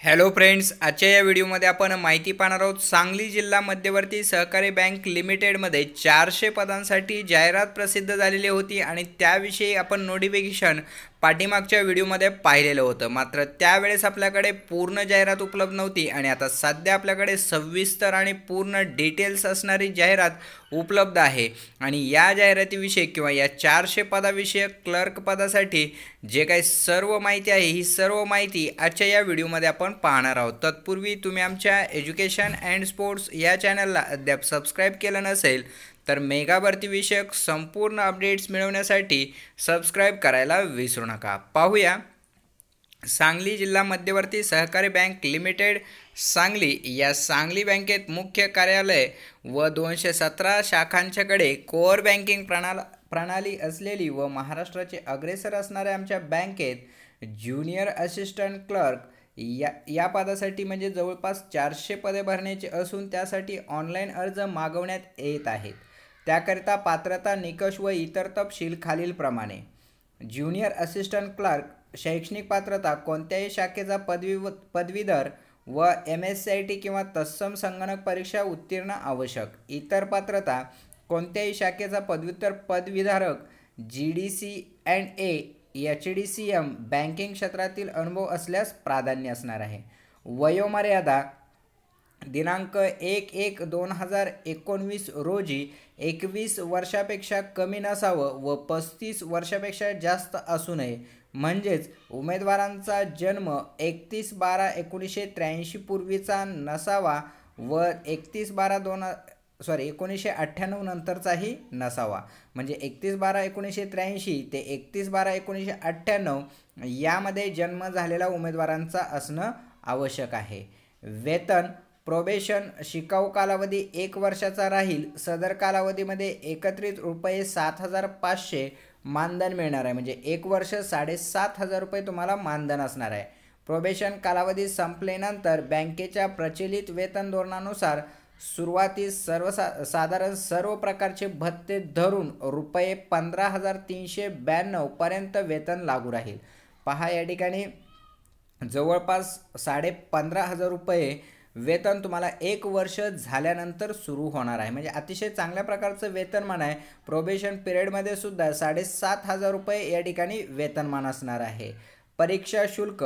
Hello friends आजच्या या व्हिडिओमध्ये आपण माहिती पाहणार आहोत सांगली जिल्हा मध्यवर्ती सहकारी बँक लिमिटेडमध्ये चारशे पदांसाठी जाहिरात प्रसिद्ध झालेली होती आणि त्याविषयी आपण नोटिफिकेशन पाठीमागच्या व्हिडिओमध्ये पाहिलेलं होतं. मात्र त्यावेळेस आपल्याकडे पूर्ण जाहिरात उपलब्ध नव्हती आणि आता सध्या आपल्याकडे सविस्तर आणि पूर्ण डिटेल्स असणारी जाहिरात उपलब्ध आहे. आणि या जाहिरातीविषयी किंवा या चारशे पदाविषयक क्लर्क पदासाठी जे काही सर्व माहिती आहे ही सर्व माहिती आजच्या या व्हिडिओमध्ये आपण पाहणार आहोत. तत्पूर्वी तुम्ही आमच्या एज्युकेशन अँड स्पोर्ट्स या चॅनलला अद्याप सबस्क्राईब केलं नसेल तर मेगा भरतीविषयक संपूर्ण अपडेट्स मिळवण्यासाठी सबस्क्राईब करायला विसरू नका. पाहूया. सांगली जिल्हा मध्यवर्ती सहकारी बँक लिमिटेड सांगली या सांगली बँकेत मुख्य कार्यालय व दोनशे सतरा शाखांच्याकडे कोअर बँकिंग प्रणाल प्रणाली असलेली व महाराष्ट्राचे अग्रेसर असणाऱ्या आमच्या बँकेत ज्युनियर असिस्टंट क्लर्क या या पदासाठी म्हणजे जवळपास चारशे पदे भरण्याची असून त्यासाठी ऑनलाईन अर्ज मागवण्यात येत आहेत. त्याकरिता पात्रता निकष व इतर तपशील खालीलप्रमाणे ज्युनियर असिस्टंट क्लार्क शैक्षणिक पात्रता कोणत्याही शाखेचा पदवी पदवीधर व M S C I T किंवा तत्सम संगणक परीक्षा उत्तीर्ण आवश्यक. इतर पात्रता कोणत्याही शाखेचा पदव्युत्तर पदवीधारक G D C and A H D C M banking क्षेत्रातील अनुभव असल्यास प्राधान्य असणार आहे. वयोमर्यादा दिनांक एक एक दोन हजार एकोणवीस रोजी एकवीस वर्षापेक्षा कमी नसावं व पस्तीस वर्षापेक्षा जास्त असू नये. म्हणजेच उमेदवारांचा जन्म एकतीस बारा एकोणीसशे त्र्याऐंशी पूर्वीचा नसावा व एकतीस बारा दोन सॉरी एकोणीसशे अठ्ठ्याण्णव नंतरचाही नसावा. म्हणजे एकतीस बारा एकोणीसशे त्र्याऐंशी ते एकतीस बारा एकोणीसशे अठ्ठ्याण्णव यामध्ये जन्म झालेला उमेदवारांचा असणं आवश्यक आहे. वेतन प्रोबेशन शिकाऊ कालावधी एक वर्षाचा राहील. सदर कालावधीमध्ये एकत्रित रुपये सात हजार पाचशे मानधन मिळणार आहे. म्हणजे एक वर्ष साडेसात हजार रुपये तुम्हाला मानधन असणार आहे. प्रोबेशन कालावधी संपल्यानंतर बँकेच्या प्रचलित वेतन धोरणानुसार सुरुवातीस सर्वसा साधारण सर्व प्रकारचे भत्ते धरून रुपये पंधरा हजार तीनशे ब्याण्णवपर्यंत वेतन लागू राहील. पहा या ठिकाणी. जवळपास साडे पंधरा हजार रुपये वेतन तुम्हाला एक वर्ष झाल्यानंतर सुरू होणार आहे. म्हणजे अतिशय चांगल्या प्रकारचं वेतनमान आहे. प्रोबेशन पिरियडमध्ये सुद्धा साडेसात हजार रुपये या ठिकाणी वेतनमान असणार आहे. परीक्षा शुल्क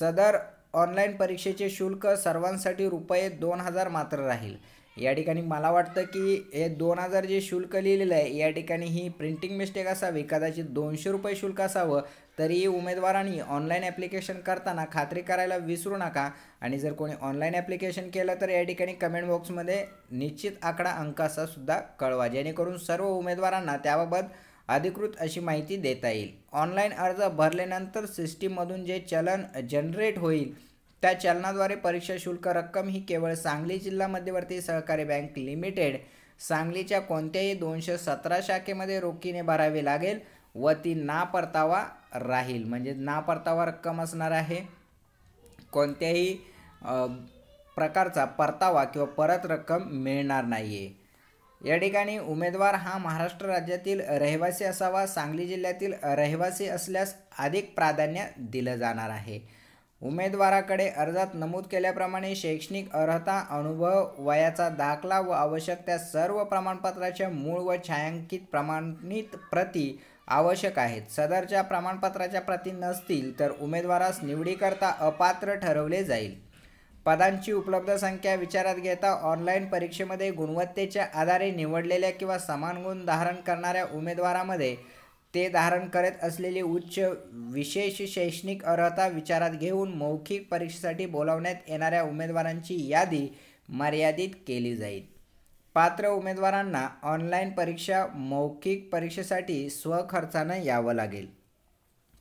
सदर ऑनलाईन परीक्षेचे शुल्क सर्वांसाठी रुपये दोन हजार मात्र राहील. या ठिकाणी मला वाटतं की हे दोन हजार जे शुल्क लिहिलेलं आहे या ठिकाणी ही प्रिंटिंग मिस्टेक असावी. कदाचित दोनशे रुपये शुल्क असावं. तरी उमेदवारांनी ऑनलाईन ॲप्लिकेशन करताना खात्री करायला विसरू नका आणि जर कोणी ऑनलाईन ॲप्लिकेशन केलं तर या ठिकाणी कमेंट बॉक्समध्ये निश्चित आकडा अंक असा सुद्धा कळवा. जेणेकरून सर्व उमेदवारांना त्याबाबत अधिकृत अशी माहिती देता येईल. ऑनलाईन अर्ज भरल्यानंतर सिस्टीममधून जे चलन जनरेट होईल त्या चलनाद्वारे परीक्षा शुल्क रक्कम ही केवळ सांगली जिल्हा मध्यवर्ती सहकारी बँक लिमिटेड सांगलीच्या कोणत्याही दोनशे सतरा शाखेमध्ये रोखीने भरावी लागेल व ती ना परतावा राहील. म्हणजे ना परतावा रक्कम असणार आहे. कोणत्याही प्रकारचा परतावा किंवा परत रक्कम मिळणार नाही आहे या ठिकाणी उमेदवार हा महाराष्ट्र राज्यातील रहिवासी असावा. सांगली जिल्ह्यातील रहिवासी असल्यास अधिक प्राधान्य दिलं जाणार आहे. उमेदवाराकडे अर्जात नमूद केल्याप्रमाणे शैक्षणिक अर्हता अनुभव वयाचा दाखला व आवश्यक त्या सर्व प्रमाणपत्राच्या मूळ व छायांकित प्रमाणित प्रती आवश्यक आहेत. सदरच्या प्रमाणपत्राच्या प्रती नसतील तर उमेदवारास निवडीकरता अपात्र ठरवले जाईल. पदांची उपलब्ध संख्या विचारात घेता ऑनलाईन परीक्षेमध्ये गुणवत्तेच्या आधारे निवडलेल्या किंवा समान गुण धारण करणाऱ्या उमेदवारामध्ये ते धारण करत असलेली उच्च विशेष शैक्षणिक अर्हता विचारात घेऊन मौखिक परीक्षेसाठी बोलावण्यात येणाऱ्या उमेदवारांची यादी मर्यादित केली जाईल. पात्र उमेदवारांना ऑनलाईन परीक्षा मौखिक परीक्षेसाठी स्वखर्चानं यावं लागेल.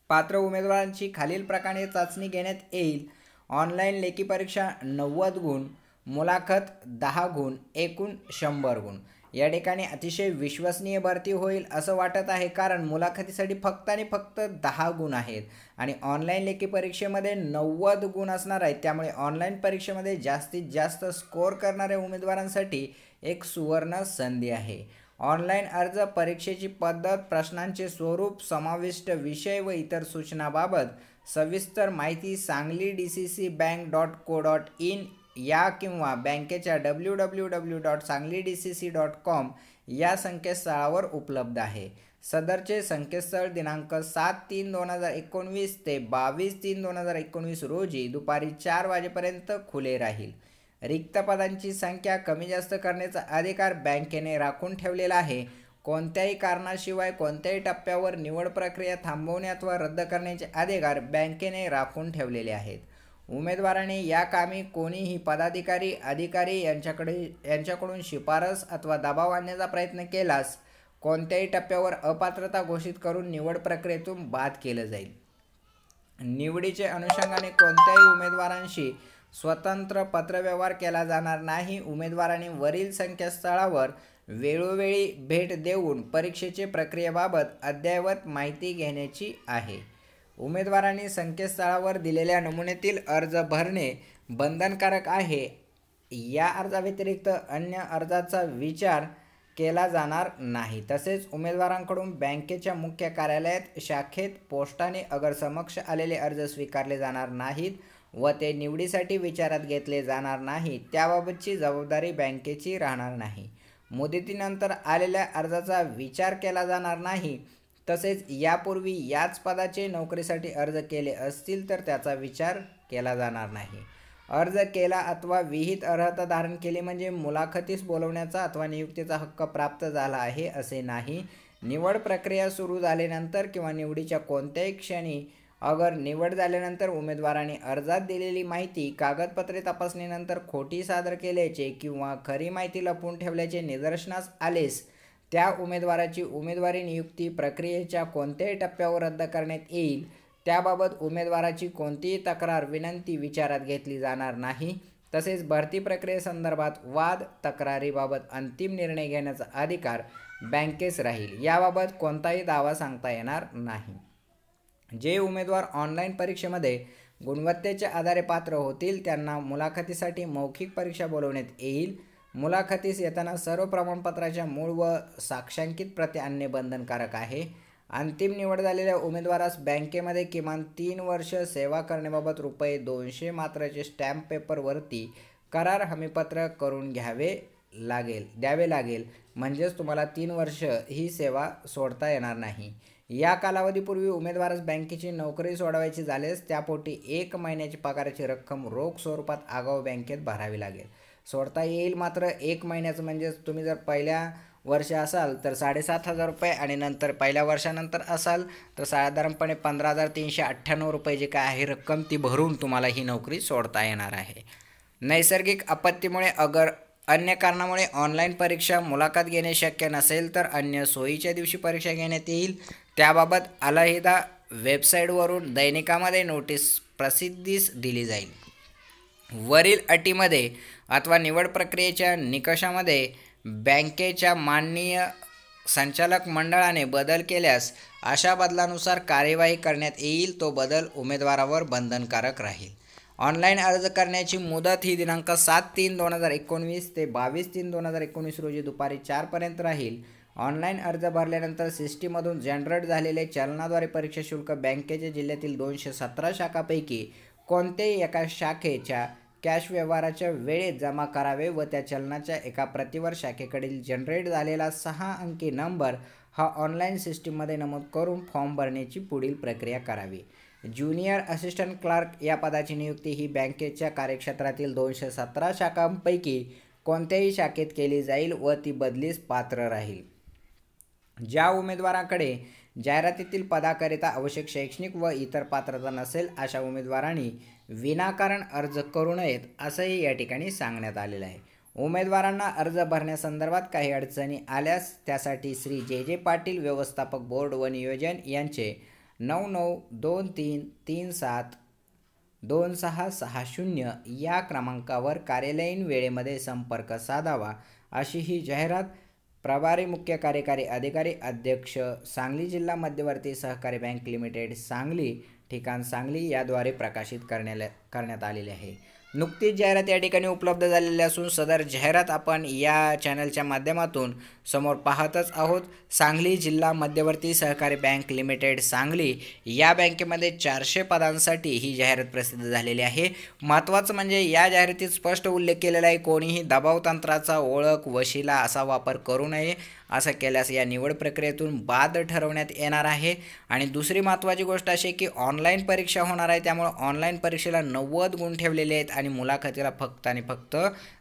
पात्र उमेदवारांची खालील प्रकारे चाचणी घेण्यात येईल. ऑनलाईन लेखी परीक्षा नव्वद गुण मुलाखत दहा गुण एकूण शंभर गुण. या ठिकाणी अतिशय विश्वसनीय भरती होईल असं वाटत आहे कारण मुलाखतीसाठी फक्त आणि फक्त दहा गुण आहेत आणि ऑनलाईन लेखी परीक्षेमध्ये नव्वद गुण असणार आहेत. त्यामुळे ऑनलाईन परीक्षेमध्ये जास्तीत जास्त स्कोअर करणाऱ्या उमेदवारांसाठी एक सुवर्ण संधी आहे. ऑनलाईन अर्ज परीक्षेची पद्धत प्रश्नांचे स्वरूप समाविष्ट विषय व इतर सूचनाबाबत सविस्तर माहिती Sangli D C C bank dot co dot in या किंवा बँकेच्या W W W dot Sangli D C C dot com या संकेतस्थळावर उपलब्ध आहे. सदरचे संकेतस्थळ दिनांक सात तीन दोन हजार एकोणवीस ते बावीस तीन दोन हजार एकोणवीस रोजी दुपारी चार वाजेपर्यंत खुले राहील. रिक्त पदांची संख्या कमी जास्त करण्याचा अधिकार बँकेने राखून ठेवलेला आहे. कोणत्याही कारणाशिवाय कोणत्याही टप्प्यावर निवड प्रक्रिया थांबवण्यात व रद्द करण्याचे अधिकार बँकेने राखून ठेवलेले आहेत. उमेदवाराने या कामी कोणीही पदाधिकारी अधिकारी यांच्याकडे यांच्याकडून शिफारस अथवा दबाव आणण्याचा प्रयत्न केल्यास कोणत्याही टप्प्यावर अपात्रता घोषित करून निवड प्रक्रियेतून बाद केलं जाईल. निवडीचे अनुषंगाने कोणत्याही उमेदवारांशी स्वतंत्र पत्रव्यवहार केला जाणार नाही. उमेदवारांनी वरील संकेतस्थळावर वेळोवेळी भेट देऊन परीक्षेचे प्रक्रियेबाबत अद्ययावत माहिती घेण्याची आहे. उमेदवारांनी संकेतस्थळावर दिलेल्या नमुन्यातील अर्ज भरणे बंधनकारक आहे. या अर्जाव्यतिरिक्त अन्य अर्जाचा विचार केला जाणार नाही. तसेच उमेदवारांकडून बँकेच्या मुख्य कार्यालयात शाखेत पोस्टाने अगर समक्ष आलेले अर्ज स्वीकारले जाणार नाहीत. व ते निवडीसाठी विचारात घेतले जाणार नाही त्याबाबतची जबाबदारी बँकेची राहणार नाही. मुदतीनंतर आलेल्या अर्जाचा विचार केला जाणार नाही तसेच यापूर्वी याच पदाचे नोकरीसाठी अर्ज केले असतील तर त्याचा विचार केला जाणार नाही. अर्ज केला अथवा विहित अर्हता धारण केली म्हणजे मुलाखतीस बोलवण्याचा अथवा नियुक्तीचा हक्क प्राप्त झाला आहे असे नाही. निवड प्रक्रिया सुरू झाल्यानंतर किंवा निवडीच्या कोणत्याही क्षणी अगर निवड झाल्यानंतर उमेदवाराने अर्जात दिलेली माहिती कागदपत्रे तपासणीनंतर खोटी सादर केल्याचे किंवा खरी माहिती लपवून ठेवल्याचे निदर्शनास आलेस त्या उमेदवाराची उमेदवारी नियुक्ती प्रक्रियेच्या कोणत्याही टप्प्यावर रद्द करण्यात येईल त्याबाबत उमेदवाराची कोणतीही तक्रार विनंती विचारात घेतली जाणार नाही. तसेच भरती प्रक्रियेसंदर्भात वाद तक्रारीबाबत अंतिम निर्णय घेण्याचा अधिकार बँकेस राहील. याबाबत कोणताही दावा सांगता येणार नाही. जे उमेदवार ऑनलाईन परीक्षेमध्ये गुणवत्तेच्या आधारे पात्र होतील त्यांना मुलाखतीसाठी मौखिक परीक्षा बोलवण्यात येईल. मुलाखतीस येताना सर्व प्रमाणपत्राच्या मूळ व साक्षांकित प्रती आणणे बंधनकारक आहे. अंतिम निवड झालेल्या उमेदवारास बँकेमध्ये किमान तीन वर्ष सेवा करण्याबाबत रुपये दोनशे मात्राचे स्टॅम्प पेपरवरती करार हमीपत्र करून घ्यावे लागेल द्यावे लागेल. म्हणजेच तुम्हाला तीन वर्ष ही सेवा सोडता येणार नाही. या कालावधीपूर्वी उमेदवारास बँकेची नोकरी सोडवायची झाल्यास त्यापोटी एक महिन्याची पगाराची रक्कम रोख स्वरूपात आगाऊ बँकेत भरावी लागेल. सोडता येईल मात्र एक महिन्याचं म्हणजे तुम्ही जर पहिल्या वर्ष असाल तर साडेसात हजार रुपये आणि नंतर पहिल्या वर्षानंतर असाल तर साधारणपणे पंधरा हजार तीनशे अठ्ठ्याण्णव रुपये जी काय आहे रक्कम ती भरून तुम्हाला ही नोकरी सोडता येणार आहे. नैसर्गिक आपत्तीमुळे अगर अन्य कारणामुळे ऑनलाईन परीक्षा मुलाखत घेणे शक्य नसेल तर अन्य सोयीच्या दिवशी परीक्षा घेण्यात येईल. त्याबाबत अलहिदा वेबसाईटवरून दैनिकामध्ये नोटीस प्रसिद्धीस दिली जाईल. वरील अटीमध्ये अथवा निवड प्रक्रियेच्या निकषामध्ये बँकेच्या माननीय संचालक मंडळाने बदल केल्यास अशा बदलानुसार कार्यवाही करण्यात येईल तो बदल उमेदवारावर बंधनकारक राहील. ऑनलाईन अर्ज करण्याची मुदत ही दिनांक सात तीन दोन हजार एकोणवीस ते बावीस तीन दोन हजार एकोणीस रोजी दुपारी चारपर्यंत राहील. ऑनलाईन अर्ज भरल्यानंतर सिस्टीमधून जनरेट झालेले चलनाद्वारे परीक्षा शुल्क बँकेच्या जिल्ह्यातील दोनशे सतरा शाखापैकी कोणत्याही एका शाखेच्या कॅश व्यवहाराच्या वेळेत जमा करावे व त्या चलनाच्या एका प्रतिवर शाखेकडील जनरेट झालेला सहा अंकी नंबर हा ऑनलाईन सिस्टीममध्ये नमूद करून फॉर्म भरण्याची पुढील प्रक्रिया करावी. ज्युनियर असिस्टंट क्लार्क या पदाची नियुक्ती ही बँकेच्या कार्यक्षेत्रातील दोनशे सतरा शाखांपैकी कोणत्याही शाखेत केली जाईल व ती बदलीस पात्र राहील. ज्या उमेदवाराकडे जाहिरातीतील पदाकरिता आवश्यक शैक्षणिक व इतर पात्रता नसेल अशा उमेदवारांनी विनाकारण अर्ज करू नयेत असंही या ठिकाणी सांगण्यात आलेलं आहे. उमेदवारांना अर्ज भरण्यासंदर्भात काही अडचणी आल्यास त्यासाठी श्री जे जे पाटील व्यवस्थापक बोर्ड व नियोजन यांचे नऊ नऊ दोन तीन तीन सात दोन सहा सहा शून्य या क्रमांकावर कार्यालयीन वेळेमध्ये संपर्क साधावा अशी ही जाहिरात प्रभारी मुख्य कार्यकारी अधिकारी अध्यक्ष सांगली जिल्हा मध्यवर्ती सहकारी बँक लिमिटेड सांगली ठिकाण सांगली याद्वारे प्रकाशित करण्याला करण्यात आलेले आहे. नुकतीच जाहिरात या ठिकाणी उपलब्ध झालेली असून सदर जाहिरात आपण या चॅनलच्या माध्यमातून समोर पाहतच आहोत. सांगली जिल्हा मध्यवर्ती सहकारी बँक लिमिटेड सांगली या बँकेमध्ये चारशे पदांसाठी ही जाहिरात प्रसिद्ध झालेली आहे. महत्त्वाचं म्हणजे या जाहिरातीत स्पष्ट उल्लेख केलेला आहे कोणीही दबाव तंत्राचा ओळख वशिला असा वापर करू नये असं केल्यास या निवड प्रक्रियेतून बाद ठरवण्यात येणार आहे. आणि दुसरी महत्त्वाची गोष्ट अशी की ऑनलाईन परीक्षा होणार आहे त्यामुळे ऑनलाईन परीक्षेला नव्वद गुण ठेवलेले आहेत आणि मुलाखतीला फक्त आणि फक्त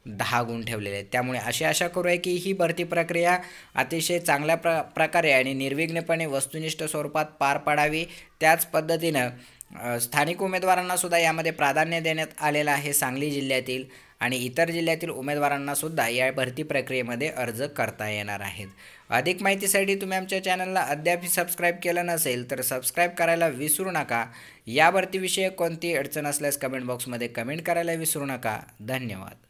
दहा गुण ठेवलेले आहेत. त्यामुळे अशी आशा करूया की ही भरती प्रक्रिया अतिशय चांगल्या प्र प्रकारे आणि निर्विघ्नपणे वस्तुनिष्ठ स्वरूपात पार पाडावी. त्याच पद्धतीनं स्थानिक उमेदवारांनासुद्धा यामध्ये प्राधान्य देण्यात आलेलं आहे सांगली जिल्ह्यातील आणि इतर जिल्ह्यातील उमेदवारांना सुद्धा या भरती प्रक्रियेमध्ये अर्ज करता येणार आहेत. अधिक माहितीसाठी तुम्ही आमच्या चॅनलला अद्याप सबस्क्राईब केलं नसेल तर सबस्क्राईब करायला विसरू नका. या भरतीविषयी कोणती अडचण असल्यास कमेंट बॉक्समध्ये कमेंट करायला विसरू नका. धन्यवाद.